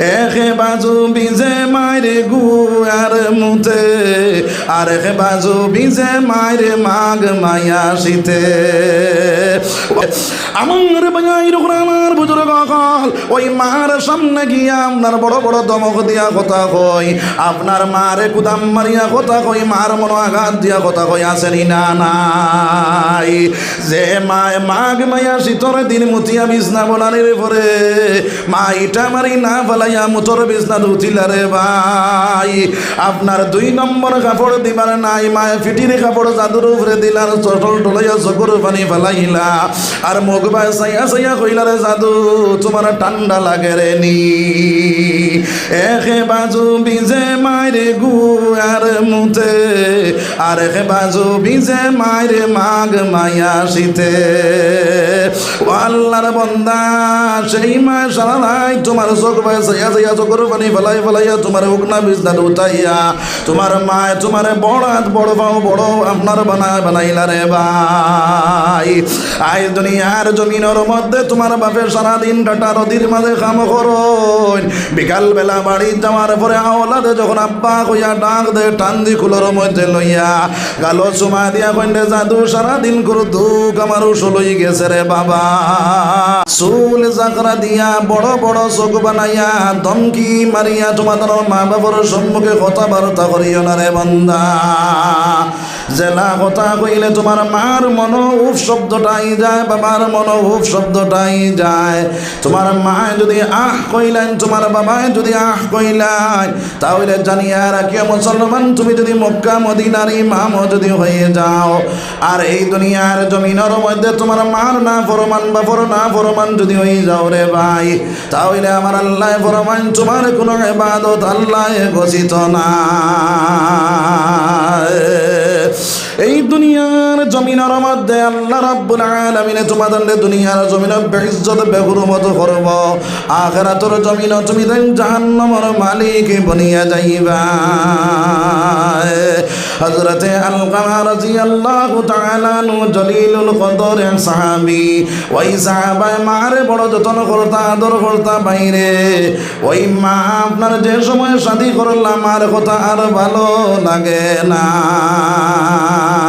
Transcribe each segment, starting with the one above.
একে বাজু বিজে মাইরে গুয়ার মুতে আর এখে বাজু বিজে মাইরে মাগ মায়া শীতে। আমার বাজাই রুকরা আমার বুজুর্গ কল। ওই মার সামনে গিয়া আপনার বড় বড় দমক দিয়া কথা কই আপনার মারে কুদাম মারিয়া কথা কই মার মনো আঘাত দিয়া কথা কই আসেনি না, নাই। যে মায় মাগ মায়া শীতর দিন মুতিয়া বিছনা বলানির পরে মা ইটা মারি না ফেলাইয়া মুতর বিছনা উঠিলা রে ভাই। আপনার দুই নম্বর কাপড় দিবার নাই, মায়ে ফিটির কাপড় জাদুর উপরে দিলার চটল টলাইয়া চকুর পানি ফেলাইলা। আর মুখ বাই সাইয়া সাইয়া কইলা রে জাদু লাগে রে নি। একে বাজু মাইরে গুয়ার মুতে আর একে বাজু বিজে মাইরে মাগ মায়া শীতে। আল্লাহর বন্দা, সেই মায় সারা তোমার চোখ পানি ফেলাই ফেলাইয়া তোমার উকনা উঠাইয়া, তোমার মায় তোমার বড় হাত, বড় বড় আপনার বানায় বানাইলা রে ভাই। আই দুনিয়ার জমিনের মধ্যে তোমার বাপে সারাদিন কাটা নদীর মাঝে কাম করুন। বিকাল বেলা বাড়ি যাওয়ার পরে আওলাদে যখন আব্বা কইয়া ডাক দে টান্দি কুলোর মধ্যে লইয়া, গালো চুমা দিয়া কইলে জাদু সারাদিন করু দুঃখ আমার উসলই গেছে রে চুল দিয়া বড় বড় মারিয়া তোমাদের মা বাবার সম্মুখে কথাবার্তা করিও না রে বন্দা। জেলা কথা কইলে তোমার মার মন উফ শব্দটাই যায়, বাবার মন উফ শব্দটাই যায়। তোমার মায় যদি আহ কইলেন, তোমার বাবায় যদি আহ কইলেন, তাহলে জানিয়া রাখিও মুসলমান, তুমি যদি মক্কা, মদিনার ইমাম যদি হয়ে যাও। আর এই দুনিয়ার জমিনের মধ্যে তোমার মার না ফরমান বা ফর না ফরমান যদি হয়ে যাও রে ভাই, তাহলে আমার আল্লাহ ফরমান, তোমার কোনো এবাদত আল্লাহ ঘোষিত না this. এই দুনিয়ার জমিনের মধ্যে আল্লাহ রাব্বুল আলামিনে তোমাদের দুনিয়ার জমিন বেইজ্জত বেহুরমত করব আখিরাতের জমিন তুমি জাহান্নামের মালিক বনিয়া যাইবা। হযরতে আলকামা রাদিয়াল্লাহু তাআলা নু জলিলুল কদর সাহাবী, ওই সাহাবায় মারে বড় যতন করতা, আদর করতা বাইরে। ওই মা আপনার যে সময় শাদি করলাম আর কথা আর ভালো লাগে না।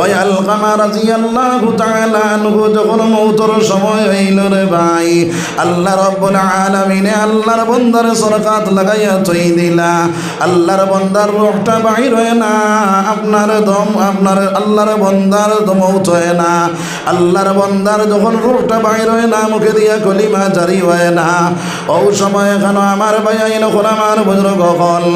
ওই আলকামা রাদিয়াল্লাহু তাআলা আনহু যখন মৌতর সময় হইল রে ভাই, আল্লাহ রাব্বুল আলামিনে আল্লাহর বন্দার সরকাত লাগাইয়া থই দিলা। আল্লাহর বন্দার রূহটা বাইর হয় না, আপনার দম, আপনার আল্লাহর বন্দার মৌত হয় না। আল্লাহর বন্দার যখন রূহটা বাইর হয় না, মুখে দিয়া কলিমা জারি হয় না। ও সময় কেন আমার ভাই আইন আমার বুজুর্গ হল।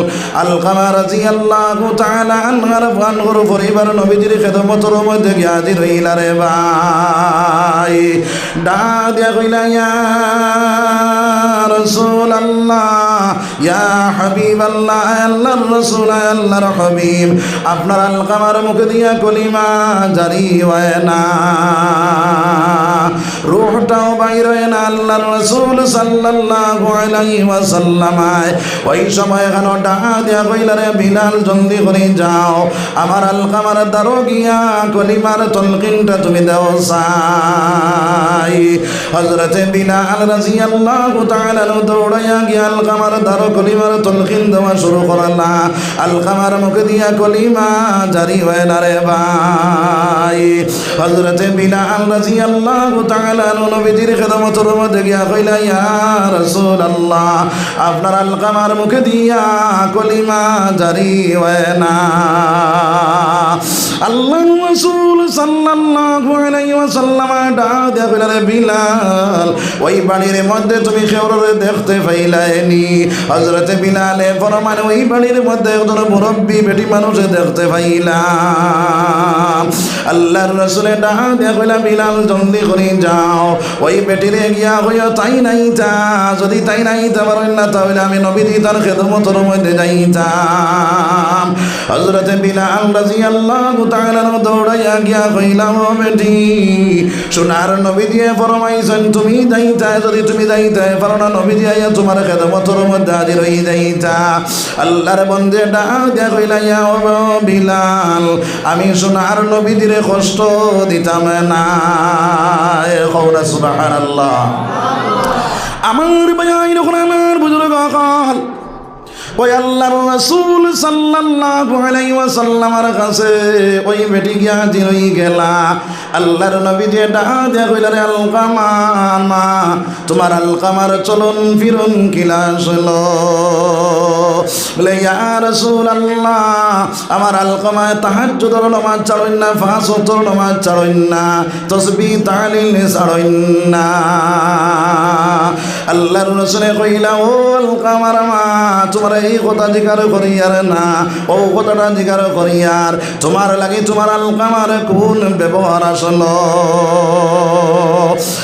আলকামা রাদিয়াল্লাহু তাআলা আনহার, আনহুর পরিবার নবীজির খেদমতর মধ্যে গিয়া হাজির হইলা রে ভাই। ডা দিয়া কইলা, ইয়া রসুল আল্লাহ ইয়া হাবিব আল্লাহ আল্লাহর রসুল, আল্লাহর হাবিব, আপনার আলকামার মুখে দিয়া কলিমা জারি হয় না। রুহটাও বাইর না, আল্লাহর রসুল সাল্লাল্লাহু আলাইহি ওয়াসাল্লামায় ওই সময় কেন ডাহা দিয়া কইলা, রে বিলাল, জলদি করে যাও। আমার আলকামার দারো গিয়া কলিমার তলকিনটা তুমি দাও সাই। হযরতে বিলাল রাদিয়াল্লাহু তাআলা দৌড়াইয়া গিয়া আলকামার দারো কলিমার তলকিন দেওয়া শুরু করলা। আলকামার মুখে দিয়া কলিমা জারি হয় না রে ভাই। হযরতে বিলাল রাদিয়াল্লাহু তাআলা নবীজির খেদমতের মধ্যে গিয়া কইলা, ইয়া রাসূলুল্লাহ, আপনার আলকামার মুখে দিয়া কলিমা জারি হয় না। আল্লাহ রাসূল সাল্লাল্লাহু আলাইহি ওয়াসাল্লাম ডাক দিয়া কইলা বিলাল, ওই বাড়ির মধ্যে তুমি খেওরে দেখতে পাইলাইনি। হযরতে বিলালে ফরমান, ওই বাড়ির মধ্যে একজন মুরব্বী বেটি মানুষ দেখতে পাইলাম। আল্লাহর রাসূলে ডাক দিয়া কইলা বিলাল, জলদি করে যাও। ওই বেটিরে গিয়া হইয়া তাই নাই তা। যদি তাই নাই তা না, তাহলে আমি নবীজি তার খেদমতর মধ্যে যাইতাম। হযরতে বিলাল রাদিয়াল্লাহু তাআলা দৌড়াইয়া গিয়া কইলাম বেটি, সোনার নবী দিয়ে ফরমাইছেন, তুমি যাইতা যদি তুমি যাইতে পারো না, নবী দিয়ে তোমার খেদমতর মধ্যে হাজির হই যাইতা। আল্লাহর বন্দে ডাক দিয়া কইলা ইয়া ও বিলাল, আমি সোনার নবী দিরে কষ্ট দিতাম না। কৌরা সুবহানাল্লাহ। আমার ভাই যখন আমার ওই আল্লাহর রাসূল সাল্লাল্লাহু আলাইহি ওয়াসাল্লামের কাছে ওই বেটি গিয়া জিরই গেলা, আল্লাহর নবী যে ডাহা দিয়া কইলা, রে আলকামার মা, তোমার আলকামার চলন ফিরন কিলা হলো বলে, ইয়া রাসূলুল্লাহ, আমার আলকামায় তাহাজ্জুদের নামাজ ছাড়ইন না ফাঁস ওতর নামাজ ছাড়ইন না, তসবিহ তাহলিল ছাড়ইন না। আল্লাহর রাসূলে কইলা, ও আলকামার মা, তোমার এই কথা জিকার করিয়ার না। ও কথাটা জিকার করিয়ার। তোমার লাগে তোমার আলকামার কোন ব্যবহার আসলো?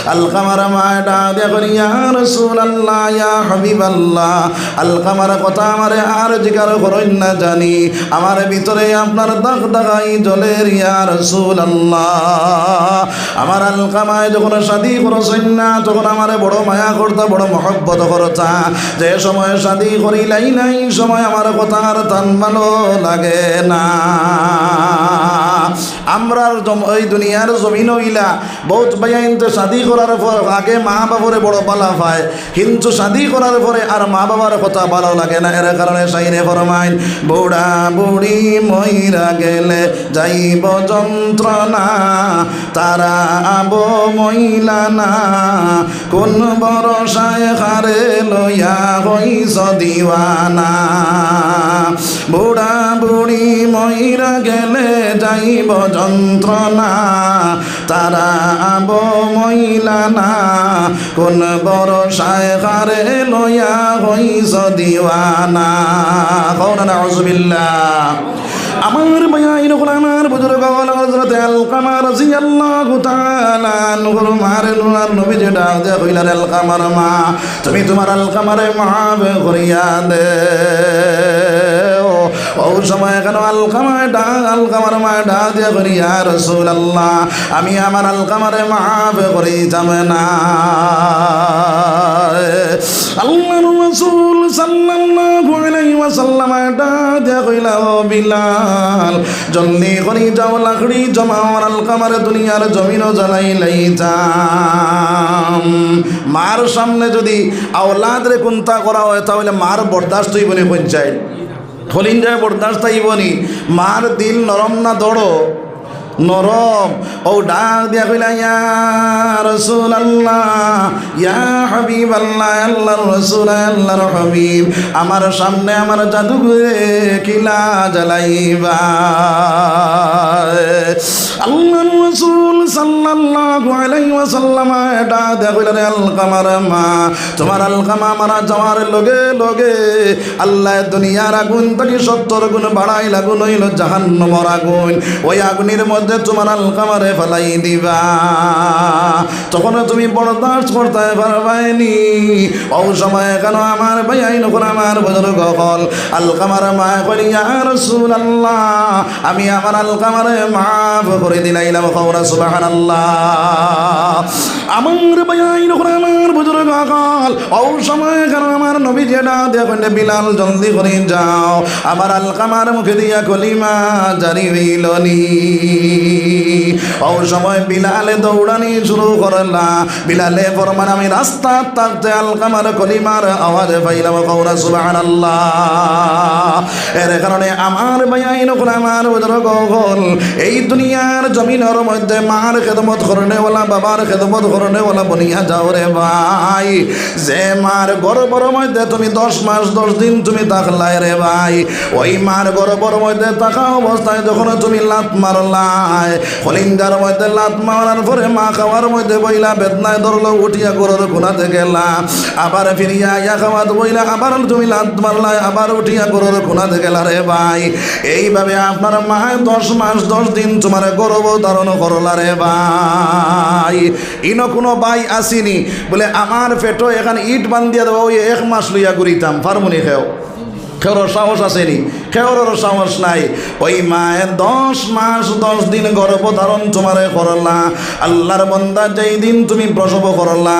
আলকামার মা এটা দিয়া করিয়া রসুল আল্লাহ ইয়া হাবিব আল্লাহ আলকামার কথা আমারে আর জিকার করেন না জানি। আমার ভিতরে আপনার দাগ দাগাই জলের, ইয়া রসুল আল্লাহ আমার আলকামায় যখন শাদি করছেন না তখন আমার বড় মায়া করতা বড় মহব্বত করতা যে সময় শাদি করিলাই নাই, সময় আমার কথা আর তান ভালো লাগে না। আমরা ওই দুনিয়ার জমিন হইলা বহুত ভাইয়াইনতে শাদি করার পর আগে মা বাবরে বড় পালা পায়। কিন্তু শাদি করার পরে আর মা বাবার কথা ভালো লাগে না। এর কারণে সাইরে ফরমাইন, বুড়া বুড়ি মইরা গেলে যাইব যন্ত্রণা। তারা আব মহিলা না। কোন বরসায় খারে লইয়া হইস দিওয়ানা। বুড়া বুড়ি মইরা গেলে যাইব যন্ত্রণা। তারা আব মহিলা না, কোন বরসায় খারে লইয়া হইস দিওয়ানা। না আমার বায়াইন গোলামার বুজুর্গ হযরত আল কামার রাদিয়াল্লাহু তাআলা নূর মারে নূর নবী যে ডাক দে কইলার আল কামার মা, তুমি তোমার আল কামারে মাফ করিয়া দে। ও সময় কেন আল কামায় ডাক আল কামার মা ডাক দিয়া করি, ইয়া রাসূলুল্লাহ, আমি আমার আল কামারে মাফ করি যাবে না। আল্লাহর রাসূল সাল্লাল্লাহু আলাইহি ওয়াসাল্লাম ডাক দিয়া কইলা, ও বিলাল, জলদি করি যাও, লাকড়ি জমাও আর আল কামারে দুনিয়ার জমিনও জ্বালাই লাইতাম। মার সামনে যদি আওলাদ রে কুন্তা করা হয়, তাহলে মার বরদাস্ত হইবনি পঞ্চায়েত। হলিন যায় বরদাস্ত হইবনি মার দিল নরম না দড়ো নরম। ও ডাক দিয়া কইলা, ইয়া রাসূল আল্লাহ ইয়া হাবিব আল্লাহ আল্লাহর রাসূল, আল্লাহর হাবিব, আমার সামনে আমার জাদুঘরে কিলা জ্বালাইবা। আল্লাহর রাসূল সাল্লাল্লাহু আলাইহি ওয়াসাল্লাম দিয়া কইলা, রে আল কামার মা, তোমার আল কামা মারা যাওয়ার লগে লগে আল্লাহ দুনিয়ার আগুন থেকে সত্তর গুণ বাড়াই লাগুন হইল জাহান্নামের আগুন। ওই আগুনের মধ্যে তোমার আল কামারে ফেলাই দিবা। তখন তুমি বরদাস্ত করতে পারবাইনি। ও সময় কেন আমার ভাই আইন আমার বজর গল আল কামার মা করি আর আল্লাহ আমি আমার আল কামারে মাফ করে দিলাইলাম খবর সুবাহান আল্লাহ আমার ভাই আইন আমার বজর গল ও সময় কেন আমার নবী যেটা দেখুন বিলাল জলদি করে যাও। আমার আল কামার মুখে দিয়া কলিমা জারি হইলনি ও সময় বিলালে দৌড়ানি শুরু করলা বিলালে ফরমান আমি রাস্তা থাকতে আলকামার কলিমার আওয়াজ পাইলাম কৌরা সুবাহান আল্লাহ এর কারণে আমার ভাইয়াইন আমার বুজর গল এই দুনিয়ার জমিনের মধ্যে মার খেদমত করনে ওলা বাবার খেদমত করনে ওলা বনিয়া যাও রে ভাই। যে মার গর্বর মধ্যে তুমি দশ মাস, দশ দিন তুমি থাকলাই রে ভাই। ওই মার গর্বর মধ্যে থাকা অবস্থায় যখন তুমি লাত মারলাই হলিন্দার মধ্যে মা বইলা উঠিয়া তুমি উঠিয়া এইভাবে আপনার মা দশ মাস, দশ দিন তোমার গর্ব ধারণ করলা রে ভাই। ইন কোনো ভাই আসিনি। বলে, আমার পেটো এখানে ইট বান্ধিয়া দেবো এক মাস লইয়া ঘুরিতাম। ফার্মুনি খেও। খেওর সাহস আসেনি। কেউর সাহস নাই। ওই মায়ের দশ মাস, দশ দিন গর্ভধারণ তোমারে করলা। আল্লাহর বন্দা যেই দিন তুমি প্রসব করলা,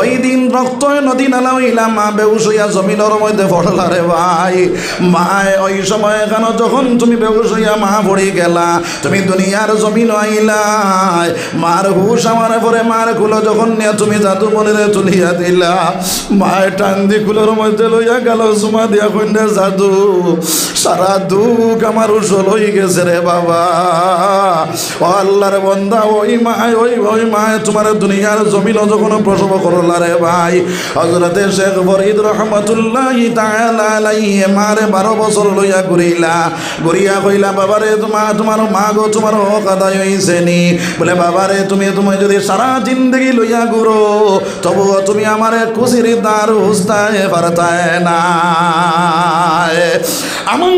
ওই দিন রক্ত নদী নালা হইলা মা বেউস হইয়া জমিনের মধ্যে পড়লা রে ভাই। মায় ওই সময় কেন যখন তুমি বেউস হইয়া মা পড়ি গেলা, তুমি দুনিয়ার জমিন আইলা। মার হুশ আমার পরে মার কুলো যখন নিয়ে তুমি জাদু মনে তুলিয়া দিলা। মায়ের টান্দি কুলোর মধ্যে লইয়া গেল সুমা দিয়া কন্যা জাদু সারা দুঃখ আমার উসল হয়ে গেছে রে বাবা। ও আল্লাহর বন্দা, ওই মায়, ওই ওই মায়, তোমার দুনিয়ার জমিন যখন প্রসব করলা রে ভাই। হজরতে শেখ ফরিদ রহমতুল্লাহ তালাইয়ে মারে বারো বছর লইয়া ঘুরিলা। ঘুরিয়া কইলা, বাবারে, তোমা, তোমার মা গো, তোমার হক আদায় হইছে নি। বলে, বাবারে, তুমি তুমি যদি সারা জিন্দগি লইয়া ঘুরো, তবুও তুমি আমার খুশির দার হুস্তায় পারতায় না আমার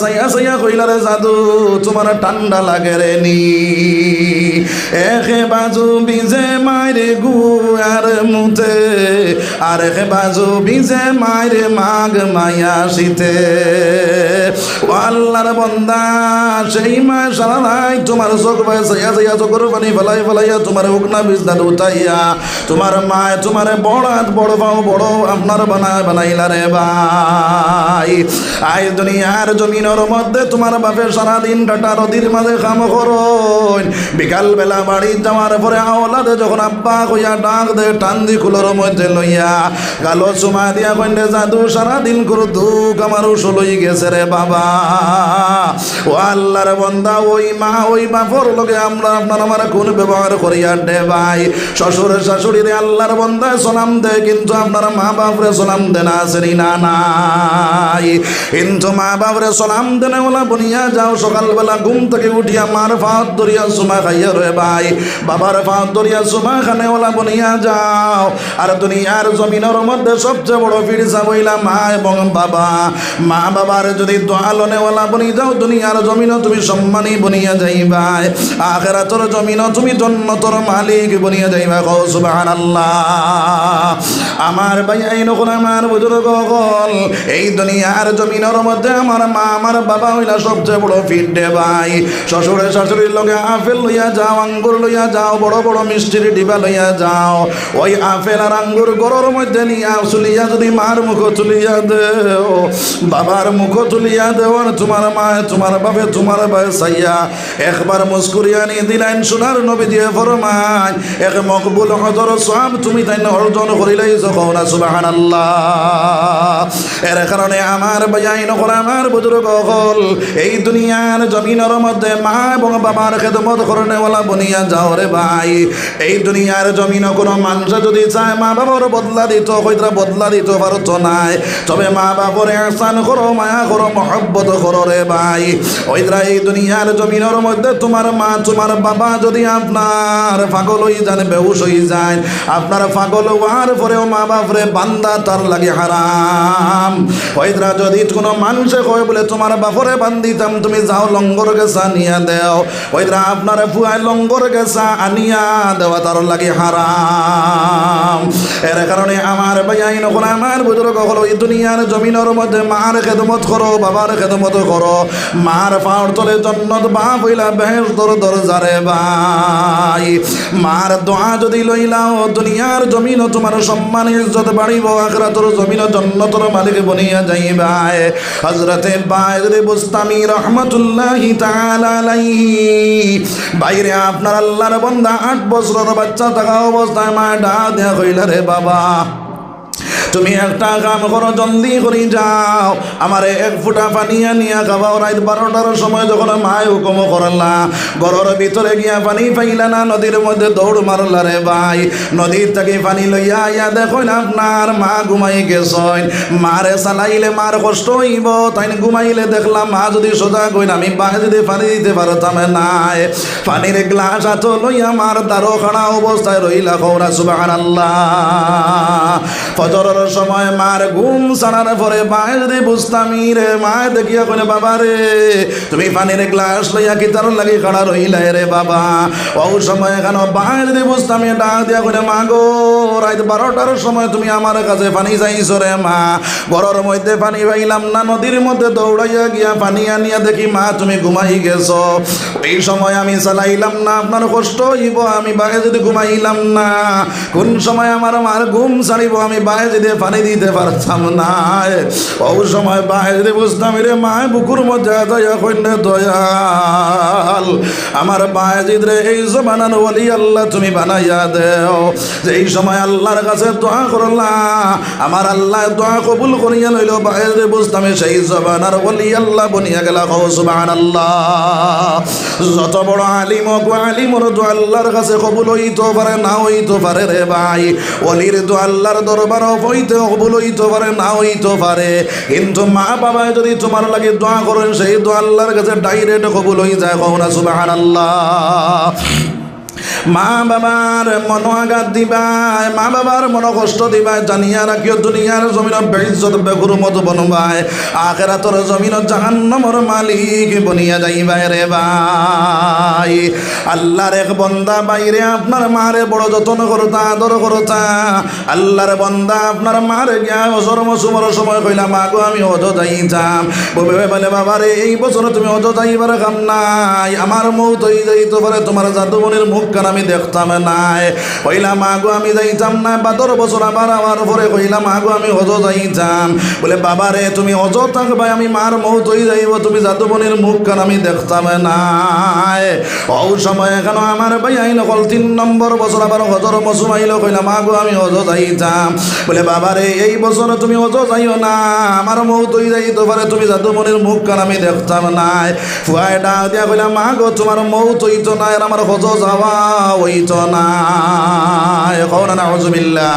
সাইয়া সাইয়া কইলা রে জাদু, তোমার ঠান্ডা লাগে রে নি। একে বাজু বিজে মাইরে গুয়ার মুতে, আর একে বাজু বিজে মাইরে মাগ মায়া শীতে। আল্লাহর বন্দা, সেই মা সারা নাই, তোমার চোখ বাই সাইয়া সাইয়া চকুর পানি ফেলাই ফেলাইয়া তোমার উকনা বিজদার উঠাইয়া, তোমার মায় তোমার বড় হাত, বড় পাও, বড় আপনার বানায় বানাইলা রে ভাই। আই দুনিয়ার জমিনের মধ্যে তোমার বাপে সারাদিন কাটা নদীর মাঝে কাম করুন বিকাল বেলা বাড়ি যাওয়ার পরে আওলাদে যখন আব্বা কইয়া ডাক দে, টান্দি কুলোর মধ্যে লইয়া গালো চুমা দিয়া কইলে জাদু সারাদিন করু দুঃখ আমার উসো লই গেছে রে বাবা। ও আল্লাহর বন্দা, ওই মা, ওই বাপর লগে আমরা আপনার আমার কোন ব্যবহার করিয়া দে ভাই শ্বশুর শাশুড়ি রে আল্লাহর বন্দা সালাম দে, কিন্তু আপনার মা বাপরে সালাম দেনা আসেনি না, নাই। কিন্তু মা বাপরে সালাম দেনে ওলা বনিয়া যাও, সকালবেলা ঘুম থেকে উঠিয়া মার ফাঁত ধরিয়া সুমা খাইয়া রে ভাই। বাবার ফাঁত ধরিয়া সুমা খানে ওলা বনিয়া যাও। আর দুনিয়ার জমিনের মধ্যে সবচেয়ে বড় ফিরসা বইলা মা এবং বাবা। মা বাবার যদি দোয়ালনে ওলা বনি যাও, দুনিয়ার জমিন তুমি সম্মানী বনিয়া যাইবাই আখেরাতর জমিন তুমি জন্নতর মালিক বনিয়া যাইবা কৌ সুবাহান আল্লাহ আমার ভাই নকুন আমার বুজুর্গ এই দুনিয়ার জমিনের মধ্যে আমার মা আমার বাবা হইলা সবচেয়ে বড় ফিডে ভাই। শ্বশুরে শাশুড়ির লগে আপেল লইয়া যাও, আঙ্গুর লইয়া যাও, বড় বড় মিষ্টির ডিবা লইয়া যাও। ওই আপেল আর আঙ্গুর গরর মধ্যে নিয়া চুলিয়া যদি মার মুখ তুলিয়া দেও, বাবার মুখ তুলিয়া দেও, আর তোমার মা তোমার বাবে তোমার ভাই সাইয়া একবার মুস্কুরিয়া নিয়ে দিলেন সোনার নবী দিয়ে ফরমান এক মকবুল হজর সব তুমি তাই অর্জন করিলাই যখন সুবাহান আল্লাহ এর কারণে আমার বাজাই নকল আমার বুজুর্গ হল এই দুনিয়ার জমিনের মধ্যে মা এবং বাবার খেদমত করণেওয়ালা বনিয়া যাও রে ভাই। এই দুনিয়ার জমিন কোনো মানুষ যদি চায় মা বাবার বদলা দিত হয়তো বদলা দিত পারত নাই। তবে মা বাবরে আসান করো, মায়া করো, মহব্বত করো রে ভাই। ওইরা এই দুনিয়ার জমিনের মধ্যে তোমার মা, তোমার বাবা যদি আপনার পাগল হয়ে যান, বেহুশ হয়ে যায় আপনার পাগল হওয়ার পরেও মা বাপরে বান্দা তার লাগে হারাম। ওইরা যদি কোনো মানুষে কয়, বলে তোমার বাপরে বান্দিতাম তুমি যাও লঙ্গর গেছা নিয়া দেও। ওইরা আপনার ফুয়ায় লঙ্গর গেছা আনিয়া দেওয়া তার লাগে হারাম। এর কারণে আমার ভাইয়াই নকল আমার বুজুর্গ হলো, এই দুনিয়ার জমিনের মধ্যে মার খেদমত করো, বাবার খেদমত করো। মার পাওয়ার তলে জন্নত বাপ হইলা বেহের দর দরজারে ভাই। মার দোয়া যদি লইলাও, দুনিয়ার জমিন তোমার সম্মান, ইজ্জত বাড়িব, আখরাতর জমিন জন্নতর মালিক বনিয়া যাইবাই হজরতে বাইরে বুস্তামি রহমতুল্লাহি বাইরে আপনার আল্লাহর বন্ধা আট বছরের বাচ্চা থাকা অবস্থায় মা ডা দেয়া কইলা রে বাবা তুমি একটা কাম করো, জলদি করে যাও। আমার এক ফুটা পানি নিয়ে খাবাও রাত বারোটার সময় যখন মায় হুকুম করলা, ঘরের ভিতরে গিয়া পানি পাইলা না, নদীর মধ্যে দৌড় মারলা রে ভাই। নদীর থেকে পানি লইয়া ইয়া দেখো না আপনার মা ঘুমাই গেছেন। মারে চালাইলে মার কষ্ট হইব তাই ঘুমাইলে দেখলাম মা যদি সোজা কইন, আমি বাহে যদি পানি দিতে পারতাম নাই। পানির গ্লাস হাত লইয়া মার দ্বারো খাড়া অবস্থায় রইলা খৌরা সুবাহ আল্লাহ ফজরের সময় মার ঘুম ছাড়ার পরে মায়ে যদি বুঝতামি রে মায়ে দেখিয়া কইলে বাবা রে। তুমি পানির গ্লাস লইয়া কি তার লাগি খাড়া রইলা রে বাবা। ও সময় কেন বায়ে যদি বুঝতামি ডাক দিয়া কইলে, মা গো, রাত বারোটার সময় তুমি আমার কাছে পানি চাইছো রে মা। ঘরের মধ্যে পানি পাইলাম না, নদীর মধ্যে দৌড়াইয়া গিয়া পানি আনিয়া দেখি মা তুমি ঘুমাই গেছো। এই সময় আমি চালাইলাম না, আপনার কষ্ট হইব, আমি বাগে যদি ঘুমাইলাম না। কোন সময় আমার মার ঘুম ছাড়িব, আমি বায়ে যদি পানি দিতে পারতাম না ও সময় যদি বুঝতাম রে মায়, বুকুর মধ্যে দয়া কন্যা দয়াল। আমার বায়াজিদ রে, এই জমানার বলি আল্লাহ তুমি বানাইয়া দেও। যে এই সময় আল্লাহর কাছে দোয়া করলা, আমার আল্লাহ দোয়া কবুল করিয়া লইল বায়াজিদ বুঝতাম সেই জমানার বলি আল্লাহ বনিয়া গেলা কও, সুবহানাল্লাহ। যত বড় আলিম হোক আলিমর দোয়া আল্লাহর কাছে কবুল হইতে পারে, না হইতে পারে রে ভাই। অলির দোয়া আল্লাহর দরবার হইতে কবুল হইতে পারে না হইতে পারে। কিন্তু মা বাবা যদি তোমার লাগে দোয়া করেন, সেই দোয়া আল্লাহর কাছে ডাইরেক্ট কবুল হয়ে যায় কখন সুবাহ সুবহানাল্লাহ। মা বাবার মন আঘাত দিবাই, মা বাবার মন কষ্ট দিবাই, জানিয়া রাখিও দুনিয়ার জমিনত বেগুর মত বনবাই, আখেরাতর জমিনত জাহান্নমর মালিক বনিয়া যাইবাই রে ভাই। আল্লাহর এক বন্দা বাইরে আপনার মারে বড় যত্ন করতা, আদর করতা। আল্লাহর বন্দা আপনার মারে গিয়া বছর মসুমর সময় কইলা, মা গো, আমি অজ যাইতাম। বলে বলে বাবারে এই বছর তুমি অজ যাইবার কাম নাই। আমার মৌত হয়ে যাইতে পারে তোমার জাদুমনির মুখ কান আমি দেখতাম নাই, কইলা, মা গো, আমি যাইতাম না। বাদর বছর আবার আমার পরে কইলা, মা গো, আমি অজ যাইতাম। বলে বাবারে তুমি অজ থাকবা আমি মার মৌত হয়ে যাইব। তুমি জাদুমনির মুখ কান আমি দেখতাম নাই। ও সময় কেন আমার ভাই আইন কল তিন নম্বর বছর আবার হজর মসুম আইলো, কইলা, মা গো, আমি অজ যাইতাম। বলে বাবারে এই বছর তুমি অজ যাইও না। আমার মৌত হয়ে যাইতে পারে, তুমি জাদুমনির মুখ কান আমি দেখতাম নাই। ফুয়াই ডাক দিয়া কইলা, মা গো, তোমার মৌত হইতো না, আর আমার হজ যাওয়া হইতো না এখন না হজবিল্লা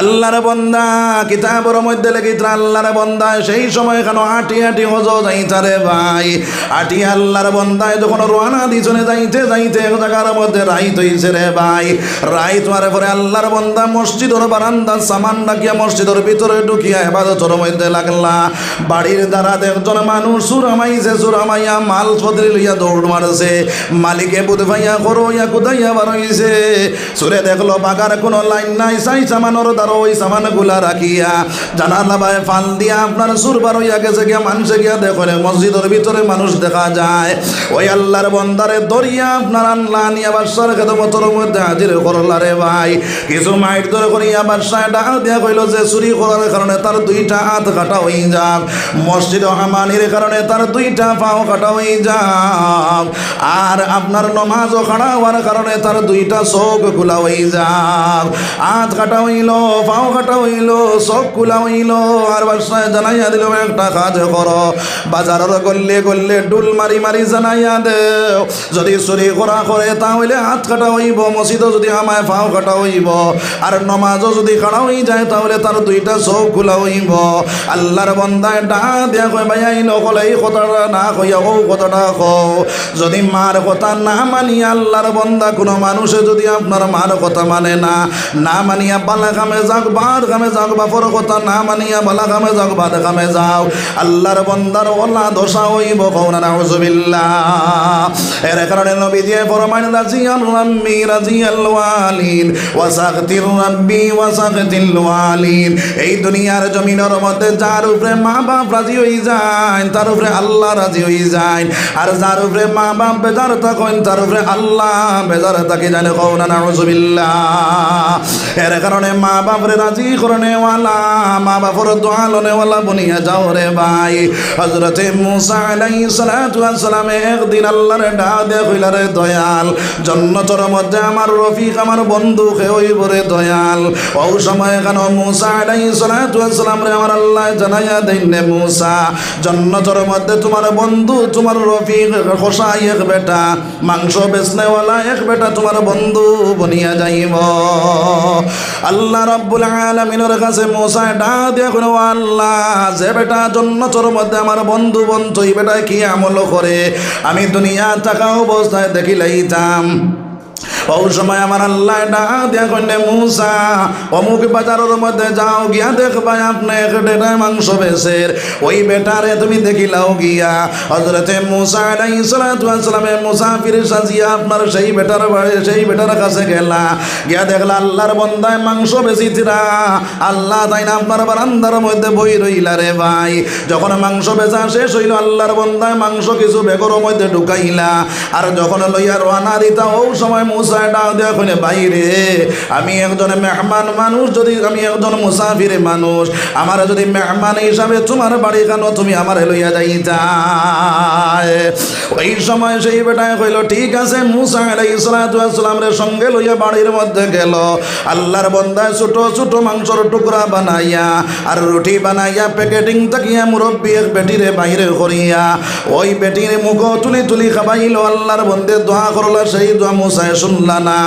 আল্লাহর বন্দা, কিতাবের মধ্যে লেখিত আল্লাহর বন্দা, সেই সময় কেন আটি আটি হজ যাইতারে ভাই। আটি আল্লাহর বন্দায় যখন রোয়ানা দিছনে যাইতে যাইতে এক জায়গার মধ্যে রাইত হইছে রে ভাই। রাইত মারে পরে আল্লাহর বন্দা মসজিদর বারান্দা সামান ডাকিয়া মসজিদের ভিতরে ঢুকিয়া এবাদতর মধ্যে লাগলা। বাড়ির দ্বারা একজন মানুষ সুরামাইছে, সুরামাইয়া মাল সদরি লইয়া দৌড় মারছে। মালিকে বুধ ভাইয়া করো ইয়া কুদাইয়া বার হইছে সুরে দেখল বাগার কোনো লাইন নাই, সাই সামানোর দ্বারা ওই মানুষে দেখো যায়। ওই আল্লাহর বন্দারে দরিয়া আপনার আল্লাহ কারণে তার দুইটা হাত কাটা হয়ে যাক। মসজিদ হামানির কারণে তার দুইটা পাও কাটা হয়ে যাক। আর আপনার নমাজও খাড়া হওয়ার কারণে তার দুইটা চোখ খোলা হয়ে যাক। হাত কাটা হইল। পাও কাটা হইল চোখ খোলা হইল আর বাসায় জানাইয়া দিল, একটা কাজ করো। বাজারের গল্লে গল্লে ডুল মারি মারি জানাইয়া দেও যদি চুরি করা করে, তাহলে হাত কাটা হইব মসজিদও যদি আমায় পাও কাটা হইব আর নমাজও যদি খাড়া হয়ে যায়, তাহলে তার দুইটা চোখ খোলা হইব আল্লাহর বন্দায় ডা দিয়া কয়, ভাই আই নকল, এই কথাটা না কইয়া ও কথাটা কও। যদি মার কথা না মানিয়া আল্লাহর বন্দা, কোনো মানুষে যদি আপনার মার কথা মানে না না মানিয়া বালা কামে যাক বাদ কামে যাক বাপর কথা না মানিয়া বালা কামে যাক কামে যাও। আল্লাহর বন্দার ওলা দশা হইব কৌনা নাউজুবিল্লাহ। এর কারণে নবী দিয়ে ফরমান রাজিয়াল রাম্মি রাজিয়াল ওয়ালিদ, ওয়াসাগতির রাব্বি, ওয়াসাগতিল ওয়ালিদ। এই দুনিয়ার জমিনের মধ্যে যার উপরে মা বাপ রাজি হয়ে যায় তার উপরে আল্লাহ রাজি হয়ে যায় আর যার উপরে মা বাপ বেজার থাকেন, তার উপরে আল্লাহ বেজার থাকে জানে কৌনা নাউজুবিল্লাহ। এর কারণে মা বাপরে রাজি করনেওয়ালা মা বাপর দোয়া লনেওয়ালা বনিয়া যাও রে ভাই। হজরতে মুসা আলাই সালাম একদিন আল্লাহর ডা দে কইলা, রে দয়াল, জন্নতর মধ্যে আমার রফিক, আমার বন্ধু হইব রে দয়াল। ও সময় কেন মুসা আলাই সালাম রে আমার আল্লাহ জানাইয়া রে মুসা, জন্নতর মধ্যে তোমার বন্ধু, তোমার রফিক, খোসাই এক বেটা, মাংস বেচনেওয়ালা এক বেটা তোমার বন্ধু বনিয়া যাইব। আল্লাহ রব্বুল আলমিনের কাছে মশায় ডা দিয়ে কোনো আল্লাহ, যে বেটা জন্নতর মধ্যে আমার বন্ধু বন্ধু এই বেটা কি আমল করে? আমি দুনিয়া থাকা অবস্থায় দেখিলাইতাম ও সময় আমার আল্লাহ ডা দিয়া কন্যা মুসা, অমুক বাজারের মধ্যে যাও, গিয়া আপনি একটা মাংস বেচের। ওই বেটারে তুমি দেখিলাও গিয়া। হজরতে সাজিয়া আপনার সেই বেটার বাড়ি, সেই বেটার কাছে গেলা। গিয়া দেখলা আল্লাহর বন্দায় মাংস বেচিতিরা। আল্লাহ তাই না আপনার বারান্দার মধ্যে বই রইলা রে ভাই। যখন মাংস বেচা শেষ হইল, আল্লাহর বন্দায় মাংস কিছু বেগর মধ্যে ঢুকাইলা। আর যখন লইয়া রওনা দিতা, ও সময় মুসা ডাক দেওয়া কইলে বাইরে। আমি একজন মেহমান মানুষ, যদি আমি একজন মুসাফির মানুষ, আমার যদি মেহমান হিসাবে তোমার বাড়ি কেন তুমি আমার লইয়া যাইতা ওই সময় সেই বেটায় কইল, ঠিক আছে, মুসা সালামের সঙ্গে লইয়া বাড়ির মধ্যে গেল। আল্লাহর বন্দায় ছোট ছোট মাংসর টুকরা বানাইয়া আর রুটি বানাইয়া প্যাকেটিং তাকিয়া মুরব্বী এক বেটিরে বাইরে করিয়া। ওই বেটির মুখ তুলি তুলি খাবাইল। আল্লাহর বন্দে দোয়া করলা, সেই দোয়া মুসায় শুনলা না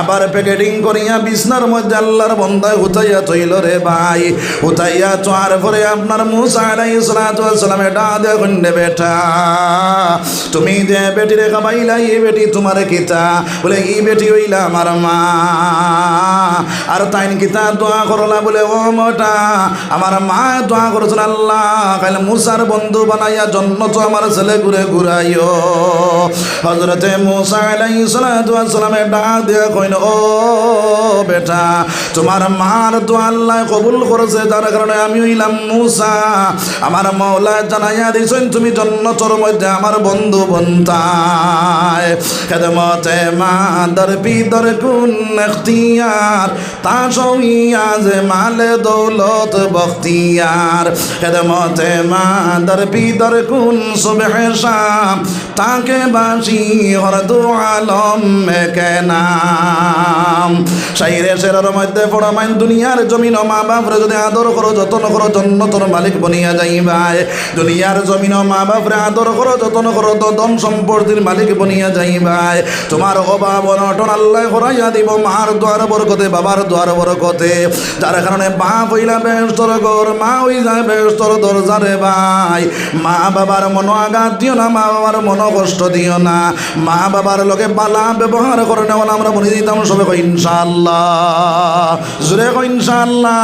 আবার প্যাকেটিং করিয়া বিছনার মধ্যে আল্লাহর বন্দায় হুতাইয়া থইল রে ভাই। হুতাইয়া চোয়ার পরে আপনার মুসা আলাইহিস সালামে ডা দেখুন বেটা। তুমি যে বেটিরে খাবাইলা এই বেটি তোমার কিতা? বলে, এই বেটি হইলা আমার মা। আর তাইন কিতা দোয়া করলা, বলে, ও মোটা, আমার মা দোয়া করেছেন আল্লাহ, কালে মুসার বন্ধু বানাইয়া জন্ম তো আমার ছেলে ঘুরে ঘুরাইও। হজরতে মুসা আলাইহিস সালামে ডাক দিয়ে কইন, ও বেটা, তোমার মার দোয়া আল্লাহ কবুল করেছে, যার কারণে আমি হইলাম আমার জানাইয়া দিছেন, তুমি মধ্যে আমার বন্ধু বন্তায় মা এখতিয়ার, তা সইয়া যে মালে দৌলত বখতিয়ার। খেদমতে মা দর পিদর কুন সুবহ শাম তাকে বাসি হর আলম শেরের মধ্যে পড়ামাইন দুনিয়ার জমিন, মা বাপরে যদি আদর করো, যত্ন করো, জন্নতর মালিক বনিয়া যাইবাই। দুনিয়ার জমিন, মা বাপরে আদর করো, যত্ন করো, তো ধন সম্পত্তির মালিক বনিয়া যাইবাই। তোমার অভাব অনটন আল্লাহ করাইয়া দিব, মার দ্বার বরকতে, বাবার দ্বার বরকতে। যার কারণে বাপ হইলা বেস্তর গর মা হই যায় বেস্তর দরজারে ভাই মা বাবার মন আঘাত দিও না, মা বাবার মন কষ্ট দিও না। মা বাবার লোকে পালা ব্যবহার করে নেওয়া আমরা বলে দিতাম সবে কই ইনশাআল্লাহ। জুড়ে কই ইনশাআল্লাহ।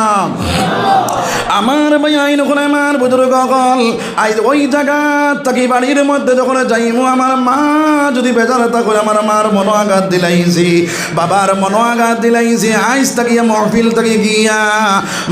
আমার ভাই আইন ওখানে আমার বুজুর্গ কল। আই ওই জায়গা তাকি বাড়ির মধ্যে যখন যাইমু, আমার মা যদি বেজার করে আমার মার মনো আঘাত দিলাইছি। বাবার মনো আঘাত দিলাইছি আইস তাকিয়া মহফিল তাকি গিয়া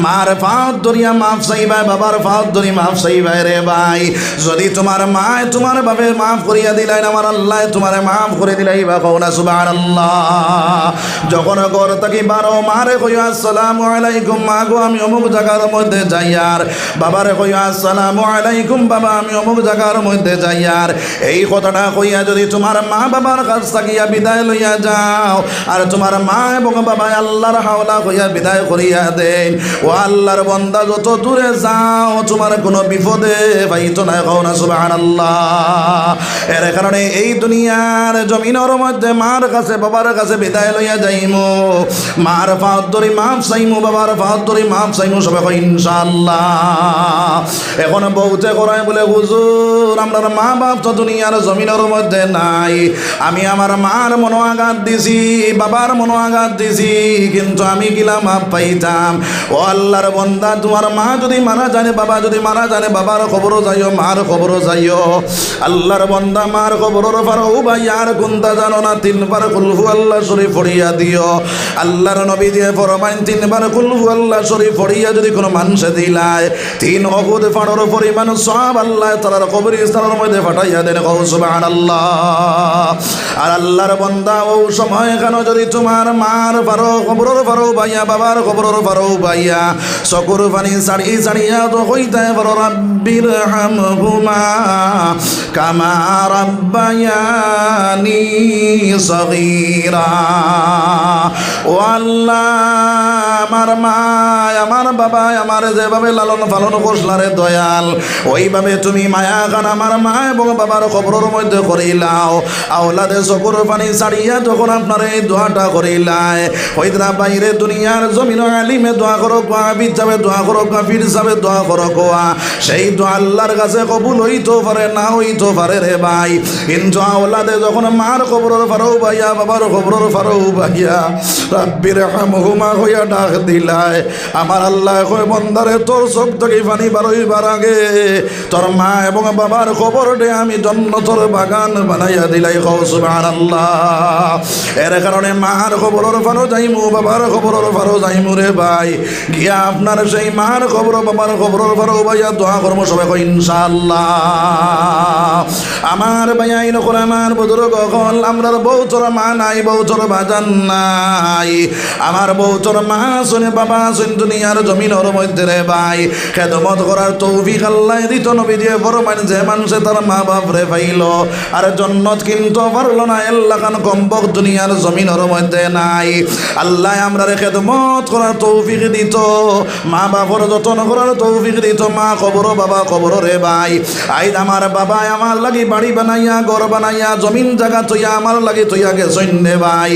মার ফাঁত ধরিয়া মাফ চাইবাই, বাবার ফাঁত ধরি মাফ চাইবাই রে ভাই। যদি তোমার মায় তোমার বাবে মাফ করিয়া দিলাই আমার আল্লাহ তোমারে মাফ করে দিলাই বা কও না সুবাহ আল্লাহ যখন গর তাকি বারো মারে কই আসসালামু আলাইকুম মা গো, আমি অমুক জায়গার মধ্যে যাইয়ার বাবারে কই আসসালামু আলাইকুম বাবা, আমি অমুক জায়গার মধ্যে যাই যাইয়ার এই কথাটা কইয়া যদি তোমার মা বাবার কাছ থাকিয়া বিদায় লইয়া যাও, আর তোমার মা এবং বাবা আল্লাহর হাওলা কইয়া বিদায় করিয়া দেন। ও আল্লাহর বন্দা, যত দূরে যাও, তোমার কোনো বিপদে পাইতো না কও না, সুবহানাল্লাহ। এর কারণে এই দুনিয়ার জমিনের মধ্যে মার কাছে, বাবার কাছে বিদায় লইয়া যাইমু। মার ফাঁত ধরি, মাফ চাইমু, বাবার ফাঁত ধরি, মাফ চাইমু, সবাই কই ইনশাআল্লাহ। এখন বউতে করায় বলে, হুজুর, আমরা মা বাপ তো দুনিয়ার জমিনের মধ্যে নাই। আমি আমার মার মনো আঘাত দিছি, বাবার মনো আঘাত দিছি, কিন্তু আমি গিলা মাপ পাইতাম। ও আল্লাহর বন্দা, তোমার মা যদি মারা জানে, বাবা যদি মারা জানে, বাবার খবরও যাইও, মার খবরও যাইও। আল্লাহর বন্দা, মার খবরের পারো ভাই, আর কোনটা জানো না তিন একবার কুলহু আল্লাহ শরীফ পড়িয়া দিও। আল্লাহর নবী দিয়ে ফরমাইন, তিনবার কুলহু আল্লাহ শরীফ পড়িয়া যদি কোনো মানুষে দিলায়। তিন অগুদ ফাড়র পরিমাণ সব আল্লাহ তালার কবরস্থানের মধ্যে ফাটাইয়া দেন। কৌ সুবহানাল্লাহ। আর আল্লাহর বন্দা, ও সময় কেন যদি তোমার মার পারো খবরের পারো বাইয়া বাবার খবরের পারো বাইয়া চকুর পানি সারি সারিয়া তো হইতে পারো রাব্বির হামহুমা কামা রাব্বায়ানি সগীরা। ও আল্লাহ, আমার মা, আমার বাবা আমার যেভাবে লালন পালন করলারে দয়াল, ওইভাবে তুমি মায়া খান আমার মা এবং বাবার খবরের মধ্যে করিলাও। আওলাদে চকুর পানি ছাড়িয়া যখন আপনার এই দোয়াটা করিলাই হইতরা বাইরে দুনিয়ার জমিন আলিমে দোয়া করো আবিদ যাবে দোয়া করো ফির যাবে দোয়া করো, কোয়া। সেই দোয়া আল্লাহর কাছে কবুল হইতো পারে, না হইতো পারে রে ভাই। কিন্তু আওলাদে যখন মার খবরের ফারো ভাইয়া, বাবার খবরের ফারো ভাইয়া রাব্বির হামহুমা হইয়া ডাক দিলায়। আমার আল্লাহ কয় বন্দারে তোর চোখ থেকে পানি বারোইবার আগে তোর মা এবং বাবার খবর দে, আমি জন্ম তোর বাগান বানাইয়া দিলাই সুবহানাল্লাহ। এর কারণে মার খবরের ফারো যাইমু, বাবার খবরের ফারো যাইমু রে ভাই। গিয়া আপনার সেই মার খবর, বাবার খবরের ফারো ভাইয়া দোয়া কর্ম সবাই কই ইনশাআল্লাহ। আমার ভাইয়া এরকম আমার বুজুর্গ হল আমরার বউচর মা নাই বউচর বাজান নাই। আমার বউচর মা শুনে বাবা শুন দুনিয়ার জমিনের মধ্যে রে ভাই। খেদমত করার তৌফিক আল্লাহ দিত নবী দিয়ে বড় যে মানুষে তার মা বাপ রে পাইল আর জন্নত কিন্তু পারল না এল্লাখান কম্বক দুনিয়ার জমিনের মধ্যে নাই। আল্লাহ আমরা রে খেদমত করার তৌফিক দিত। মা বাপর যত্ন করার তৌফিক দিত। মা কবর, বাবা কবর রে ভাই। আইদ আমার বাবা আমার লাগি বাড়ি বানাইয়া, ঘর বানাইয়া, জমিন জায়গা তৈয়া আমার লাগি তৈয়া গেছেন রে ভাই।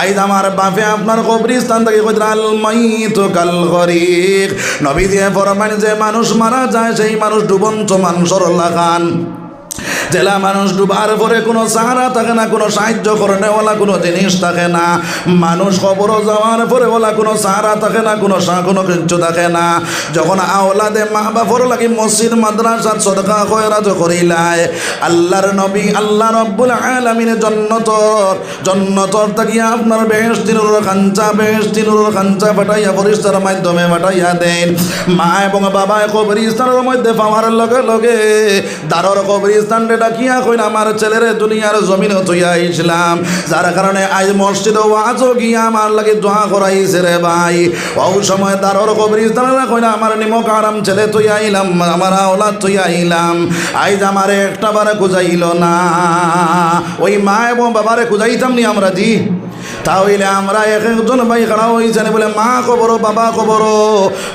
আইদ আমার বাপে আপনার কবরিস্তান থেকে কইরাল মাইত কাল গরিক নবী দিয়ে ফরমান যে মানুষ মারা যায় সেই মানুষ ডুবন্ত মানুষের লাগান। জেলা মানুষ ডুবার পরে কোনো সাহারা থাকে না, কোনো সাহায্য করনেওয়ালা কোনো জিনিস থাকে না। মানুষ খবর যাওয়ার পরে ওলা কোনো সাহারা থাকে না, কোনো কোনো কিচ্ছু থাকে না। যখন আওলাদে মা বাপর লাগি মসজিদ মাদ্রাসাত সদকা খয়রাত করিলায়, আল্লাহর নবী, আল্লাহ রব্বুল আলামিনের জন্নতর জন্নতর তাকিয়া আপনার বেহেস্তিনুর খাঞ্চা বেহেস্তিনুর খাঞ্চা ফাটাইয়া পরিস্তার মাধ্যমে ফাটাইয়া দেন। মা এবং বাবা কবরিস্তানের মধ্যে পাওয়ার লগে লগে দারর কবরিস্তান ডাকিয়া কইন আমার ছেলের দুনিয়ার জমিন তুইয়া ইসলাম যার কারণে আজ মসজিদ ওয়াজও গিয়া আমার লাগে দোয়া করাইছে রে ভাই। ও সময় দারর কবরিস্তান কইনা আমার নিমক আরাম ছেলে তুই আইলাম, আমার আওলাদ তুই আইলাম। আইজ আমার একটা বারে খুঁজাইল না। ওই মা এবং বাবারে খুঁজাইতাম নি আমরা দি তাহলে আমরা এক একজন ভাই খাড়া হয়েছেন বলে, মা খবর বাবা খবর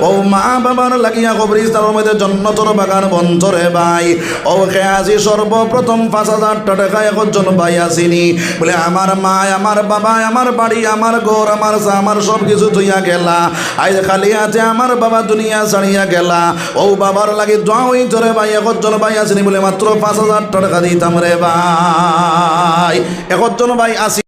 ও মা বাবার লাগিয়া কবরিস্তানের মধ্যে জন্নতর বাগান বন্ধরে ভাই। ও খে আজি সর্বপ্রথম পাঁচ হাজার টাকা একজন ভাই আসিনি। বলে, আমার মা, আমার বাবা, আমার বাড়ি, আমার ঘর, আমার আমার সব কিছু ধুইয়া গেলা। আজ খালি আছে আমার বাবা দুনিয়া ছাড়িয়া গেলা। ও বাবার লাগে দোয়া ধরে ভাই, একজন ভাই আসিনি বলে, মাত্র পাঁচ হাজার টাকা দিতাম রে ভাই। একজন ভাই আসি